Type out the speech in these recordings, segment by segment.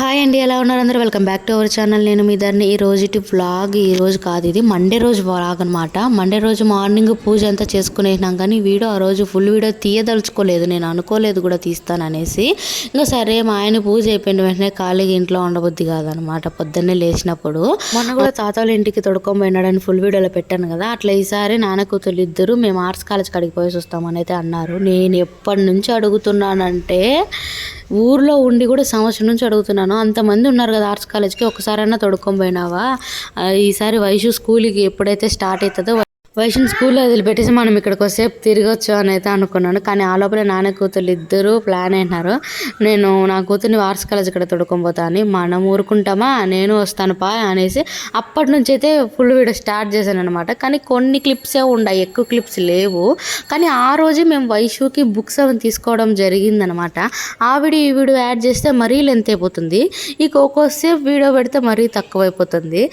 Hi అండి ఎలా ఉన్నారు అందరూ? Welcome back to our channel నేను మీ దాన్ని ఈ రోజుటి వ్లాగ్ ఈ రోజు కాదు ఇది. మండే రోజు వ్లాగ్ అనమాట మండే రోజు మార్నింగ్ పూజ అంతా చేసుకునేసినాం కానీ వీడియో ఆ రోజు ఫుల్ వీడియో తీయదలుచుకోలేదు. నేను అనుకోలేదు కూడా తీస్తాననేసి ఇంకా సరే మా ఆయన పూజ అయిపోయిన వెంటనే ఖాళీగా ఇంట్లో ఉండబుద్ధి కాదనమాట పొద్దున్నే లేచినప్పుడు. మొన్న కూడా తాత వాళ్ళ ఇంటికి తొడుకొని పోయినాడని ఫుల్ వీడియోలో పెట్టాను కదా. అట్లా ఈసారి నాన్న కూతురు ఇద్దరు మేము ఆర్ట్స్ కాలేజ్ కాడికి పోయేసి వస్తామని అయితే అన్నారు. నేను ఎప్పటి నుంచి అడుగుతున్నానంటే ఊర్లో ఉండి కూడా సంవత్సరం నుంచి అడుగుతున్నాను. అంతమంది ఉన్నారు కదా ఆర్ట్స్ కాలేజ్కి ఒకసారైనా తొడుక్కొని పోయినావా? ఈసారి వైషు స్కూల్కి ఎప్పుడైతే స్టార్ట్ అవుతుందో వైష్ణవ్ స్కూల్లో వదిలిపెట్టేసి మనం ఇక్కడికి వస్తే తిరగచ్చు అని అయితే అనుకున్నాను కానీ ఆ లోపల నాన్న కూతురు ఇద్దరు ప్లాన్ అయినారు నేను నా కూతుర్ని వార్స్ కాలేజ్ ఇక్కడ తొడుకొని అని మనం ఊరుకుంటామా? నేను వస్తాను పా అనేసి అప్పటి నుంచి అయితే ఫుల్ వీడియో స్టార్ట్ చేశాను అనమాట కానీ కొన్ని క్లిప్సే ఉన్నాయి ఎక్కువ క్లిప్స్ లేవు. కానీ ఆ రోజే మేము వైషుకి బుక్స్ అవి తీసుకోవడం జరిగిందనమాట ఆ వీడియో ఈ వీడియో యాడ్ చేస్తే మరీ లెంత్ అయిపోతుంది. ఇక ఒక్కోసేపు వీడియో పెడితే మరీ తక్కువైపోతుంది.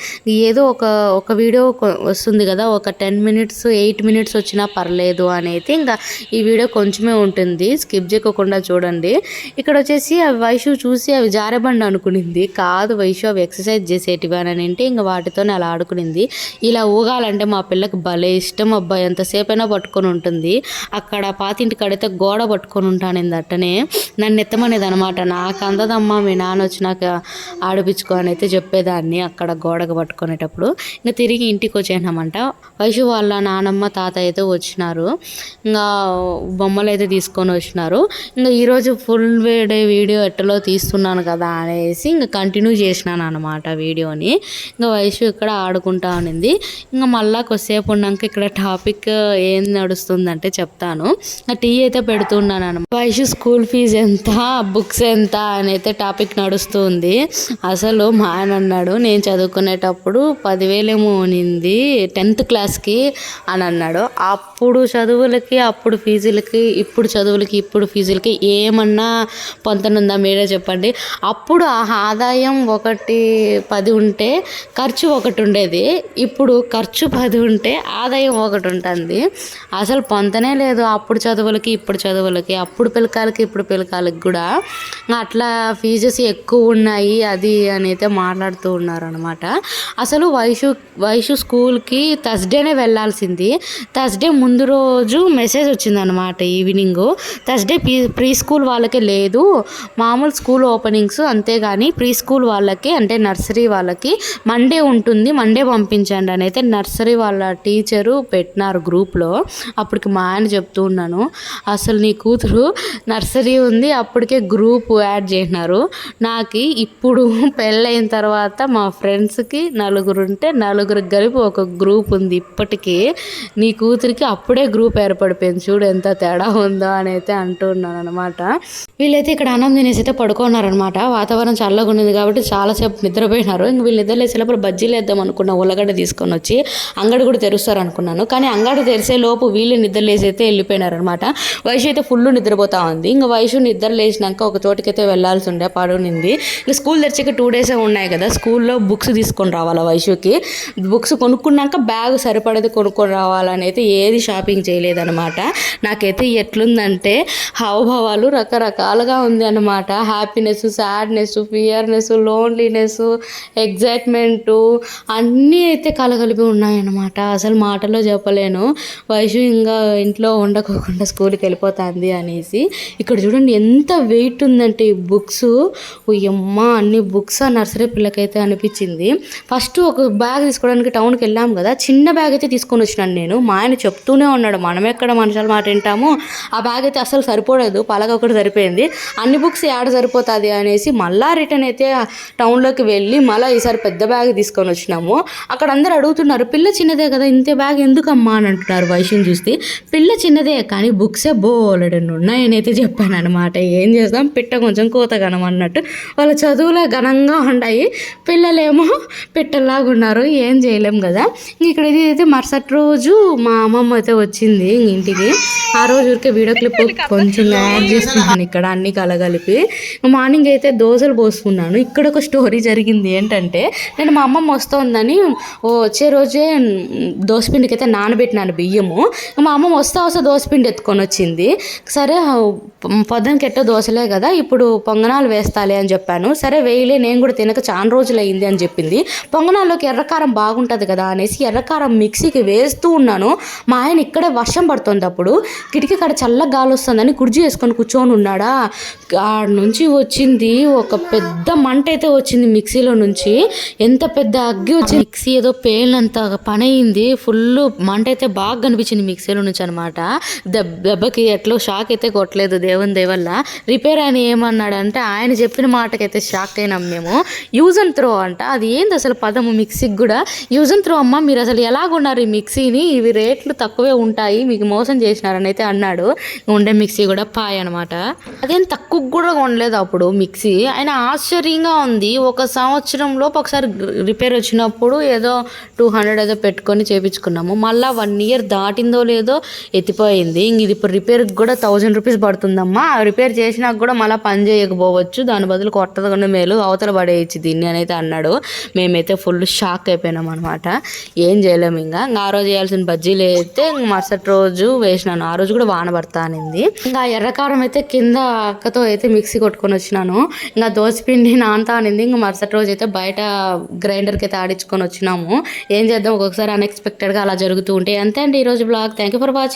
ఏదో ఒక ఒక వీడియో వస్తుంది కదా ఒక టెన్ మినిట్స్ ఎయిట్ మినిట్స్ వచ్చినా పర్లేదు అని అయితే ఇంకా ఈ వీడియో కొంచెమే ఉంటుంది. స్కిప్ చేయకుండా చూడండి. ఇక్కడ వచ్చేసి అవి వైషు చూసి అవి జారబండి అనుకునింది. కాదు వైషు అవి ఎక్సర్సైజ్ చేసేటివి అని అంటే ఇంకా వాటితోనే అలా ఆడుకునింది. ఇలా ఊగాలంటే మా పిల్లకి భలే ఇష్టం అబ్బాయి ఎంతసేపు అయినా పట్టుకొని ఉంటుంది. అక్కడ పాతింటి కడితే గోడ పట్టుకొని ఉంటాను అట్టనే నన్ను ఎత్తమనేది అనమాట నాకు అందదమ్మా మీ నాన్న వచ్చినాక ఆడిపించుకో అని అయితే చెప్పేదాన్ని అక్కడ గోడకు పట్టుకునేటప్పుడు. ఇంకా తిరిగి ఇంటికి వచ్చేసినామంట. వైషు వాళ్ళ నానమ్మ తాత అయితే వచ్చినారు. ఇంకా బొమ్మలు అయితే తీసుకొని వచ్చినారు. ఇంకా ఈరోజు ఫుల్ డే వీడియో ఎట్టలో తీస్తున్నాను కదా అనేసి ఇంకా కంటిన్యూ చేసినాను అనమాట వీడియోని. ఇంకా వయసు ఇక్కడ ఆడుకుంటా ఉన్నింది ఇంకా మళ్ళా కొద్దిసేపు ఉన్నాక ఇక్కడ టాపిక్ ఏం నడుస్తుందంటే చెప్తాను. టీ అయితే పెడుతున్నాను అనమాట వయసు స్కూల్ ఫీజు ఎంత బుక్స్ ఎంత అని అయితే టాపిక్ నడుస్తుంది. అసలు మా ఆయన అన్నాడు నేను చదువుకునేటప్పుడు పదివేలేమో ఉనింది టెన్త్ క్లాస్కి అని అన్నాడు. అప్పుడు చదువులకి అప్పుడు ఫీజులకి ఇప్పుడు చదువులకి ఇప్పుడు ఫీజులకి ఏమన్నా పొంతనుందా మీరే చెప్పండి. అప్పుడు ఆ ఆదాయం ఒకటి పది ఉంటే ఖర్చు ఒకటి ఉండేది. ఇప్పుడు ఖర్చు పది ఉంటే ఆదాయం ఒకటి ఉంటుంది. అసలు పొంతనే లేదు అప్పుడు చదువులకి ఇప్పుడు చదువులకి అప్పుడు పిల్లకాయలకి ఇప్పుడు పిల్లకాయలకి కూడా. అట్లా ఫీజెస్ ఎక్కువ ఉన్నాయి అది అని అయితే మాట్లాడుతూ ఉన్నారు అనమాట అసలు వైషు వైషు స్కూల్కి థర్స్డేనే వెళ్ళాల్సింది. థర్స్డే ముందు రోజు మెసేజ్ వచ్చిందనమాట evening Thursday pre pre school వాళ్ళకే లేదు. మామూలు స్కూల్ ఓపెనింగ్స్ అంతేగాని ప్రీ స్కూల్ వాళ్ళకి అంటే నర్సరీ వాళ్ళకి మండే ఉంటుంది. మండే పంపించండి అని అయితే నర్సరీ వాళ్ళ టీచరు పెట్టినారు గ్రూప్లో అప్పటికి మా ఆయన చెప్తూ ఉన్నాను. అసలు నీ కూతురు నర్సరీ ఉంది. అప్పటికే గ్రూప్ యాడ్ చేసినారు. నాకు ఇప్పుడు పెళ్ళైన తర్వాత మా ఫ్రెండ్స్కి నలుగురు ఉంటే నలుగురికి కలిపి ఒక గ్రూప్ ఉంది. ఇప్పటికీ నీ కూతురికి అప్పుడే గ్రూప్ ఏర్పడిపోయింది. చూడు ఎంత తేడా ఉందో అని అయితే అంటున్నాను అనమాట వీళ్ళైతే ఇక్కడ అన్నం తినేసి అయితే పడుకున్నారనమాట వాతావరణం చల్లగా ఉన్నది కాబట్టి చాలాసేపు నిద్రపోయినారు. ఇంక వీళ్ళు నిద్ర లేసే బజ్జీలు వేద్దాం అనుకున్న ఉల్లగడ్డ తీసుకొని వచ్చి అంగడి కూడా తెరుస్తారు అనుకున్నాను. కానీ అంగడి తెరిసే లోపు వీళ్ళు నిద్ర లేసి అయితే వెళ్ళిపోయినారనమాట వయసు అయితే ఫుల్ నిద్రపోతా ఉంది. ఇంకా వయసు నిద్ర లేచినాక ఒక చోటుకైతే వెళ్ళాల్సి ఉండే పడునింది ఇంకా స్కూల్ తెరిచాక టూ డేసే ఉన్నాయి కదా స్కూల్లో బుక్స్ తీసుకొని రావాలి వయసుకి బుక్స్ కొనుక్కున్నాక బ్యాగ్ సరిపడేది కొనుక్కొని రావాలని అయితే ఏది షాపింగ్ చేయలేదనమాట నాకైతే ఎట్లుందంటే హావభావాలు రకరకాలుగా ఉంది అనమాట happiness sadness fearness loneliness excitement అన్నీ అయితే కలగలిపి ఉన్నాయన్నమాట. అసలు మాటలో చెప్పలేను. వయసు ఇంకా ఇంట్లో ఉండకోకుండా స్కూల్కి వెళ్ళిపోతుంది అనేసి. ఇక్కడ చూడండి ఎంత వెయిట్ ఉందంటే ఈ బుక్స్. అమ్మ అన్ని బుక్స్ ఆ నర్సరీ పిల్లకైతే అనిపించింది. ఫస్ట్ ఒక బ్యాగ్ తీసుకోవడానికి టౌన్కి వెళ్ళాం కదా. చిన్న బ్యాగ్ అయితే తీసుకొని వచ్చినాను నేను. మా ఆయన చెప్తూనే ఉన్నాడు మనం ఎక్కడ మనుషుల మాట వింటామో ఆ బ్యాగ్ అయితే అసలు సరిపోలేదు పలక ఒకటి సరిపోయింది. అన్ని బుక్స్ యాడ్ సరిపోతుంది? అనేసి మళ్ళా రిటర్న్ అయితే టౌన్లోకి వెళ్ళి మళ్ళీ ఈసారి పెద్ద బ్యాగ్ తీసుకొని వచ్చినాము. అక్కడ అందరు అడుగుతున్నారు పిల్ల చిన్నదే కదా ఇంతే బ్యాగ్ ఎందుకమ్మా? అని అంటున్నారు వైశ్యం చూస్తే. పిల్ల చిన్నదే కానీ బుక్సే బోలెడన్ని ఉన్నాయనైతే చెప్పాను అనమాట ఏం చేస్తాం? పిట్ట కొంచెం కోతగనం అన్నట్టు. వాళ్ళ చదువులే ఘనంగా ఉన్నాయి పిల్లలేమో పిట్టల్లాగా ఉన్నారు ఏం చేయలేం కదా. ఇక్కడ ఇది అయితే మరుసటి రోజు మా అమ్మమ్మ అయితే వచ్చింది ఇంటికి. ఆ రోజు ఊరికే వీడియో క్లిప్ కొంచెం యాడ్ చేస్తున్నాను ఇక్కడ అన్ని కలగలిపి. మార్నింగ్ అయితే దోశలు పోసుకున్నాను. ఇక్కడ ఒక స్టోరీ జరిగింది ఏంటంటే నేను మా అమ్మమ్మ వస్తోందని ఓ వచ్చే రోజే దోసపిండికి అయితే నానబెట్టినాను బియ్యము. మా అమ్మమ్మ వస్తా వస్తా దోసపిండి ఎత్తుకొని వచ్చింది. సరే పొద్దునకి ఎట్టో దోశలే కదా ఇప్పుడు పొంగనాలు వేస్తాలే అని చెప్పాను. సరే వేయలే నేను కూడా తినక చాలా రోజులు అయింది అని చెప్పింది. పొంగనాల్లోకి ఎర్రకారం బాగుంటుంది కదా అనేసి ఎర్రకారం మిక్సీకి వేస్తూ ఉన్నాను. మా ఆయన ఇక్కడే వర్షం పడుతుంది అప్పుడు. కిటికీ కాడ చల్ల గాలి వస్తుందని కుర్జీ వేసుకొని కూర్చొని ఉన్నాడా? ఆడ నుంచి వచ్చింది ఒక పెద్ద మంట అయితే వచ్చింది మిక్సీలో నుంచి. ఎంత పెద్ద అగ్గి వచ్చింది. మిక్సీ ఏదో పేలినంత పని అయింది. ఫుల్ మంట అయితే బాగా కనిపించింది మిక్సీలో నుంచి అనమాట దెబ్బకి ఎట్లో షాక్ అయితే కొట్టలేదు. దేవుని దేవల్ల రిపేర్ ఆయన ఏమన్నాడంటే ఆయన చెప్పిన మాటకైతే షాక్ అయినాం మేము. యూజ్ అండ్ త్రో అంట. అది ఏంది అసలు పదము? మిక్సీకి కూడా యూజ్ అండ్ త్రో అమ్మ మీరు అసలు ఎలాగున్నారు ఈ మిక్సీని? ఇవి రేట్లు తక్కువే ఉంటాయి మీకు మోసం చేసినారని అయితే అన్నాడు. ఉండే మిక్సీ కూడా పాయ్ అనమాట అదేం తక్కువ కూడా కొనలేదు అప్పుడు మిక్సీ. ఆయన ఆశ్చర్యంగా ఉంది. ఒక సంవత్సరంలోపు ఒకసారి రిపేర్ వచ్చినప్పుడు ఏదో టూ హండ్రెడ్ ఏదో పెట్టుకొని చేపించుకున్నాము. మళ్ళీ వన్ ఇయర్ దాటిందో లేదో ఎత్తిపోయింది. ఇంక ఇది ఇప్పుడు రిపేర్కి కూడా థౌజండ్ రూపీస్ పడుతుంది. ఉందమ్మా. రిపేర్ చేసినాక కూడా మళ్ళీ పని చేయకపోవచ్చు. దాని బదులు కొట్టదు మేలు అవతల పడేయచ్చు దీన్ని అని అయితే అన్నాడు. మేమైతే ఫుల్ షాక్ అయిపోయినాం అనమాట ఏం చేయలేము ఇంకా. ఇంకా ఆ రోజు చేయాల్సిన బజ్జీలు అయితే ఇంక మరుసటి రోజు వేసినాను. ఆ రోజు కూడా వాన పడతా అనింది. ఇంకా ఎర్రకారం అయితే కింద అక్కతో అయితే మిక్సీ కొట్టుకొని వచ్చినాను. ఇంకా దోసపిండి నాంతా అనింది. ఇంకా మరుసటి రోజు అయితే బయట గ్రైండర్కి అయితే ఆడించుకొని వచ్చినాము. ఏం చేద్దాం? ఒక్కొక్కసారి అన్ఎక్స్పెక్టెడ్గా అలా జరుగుతూ ఉంటాయి అంతే అండి ఈరోజు blog thank you for watching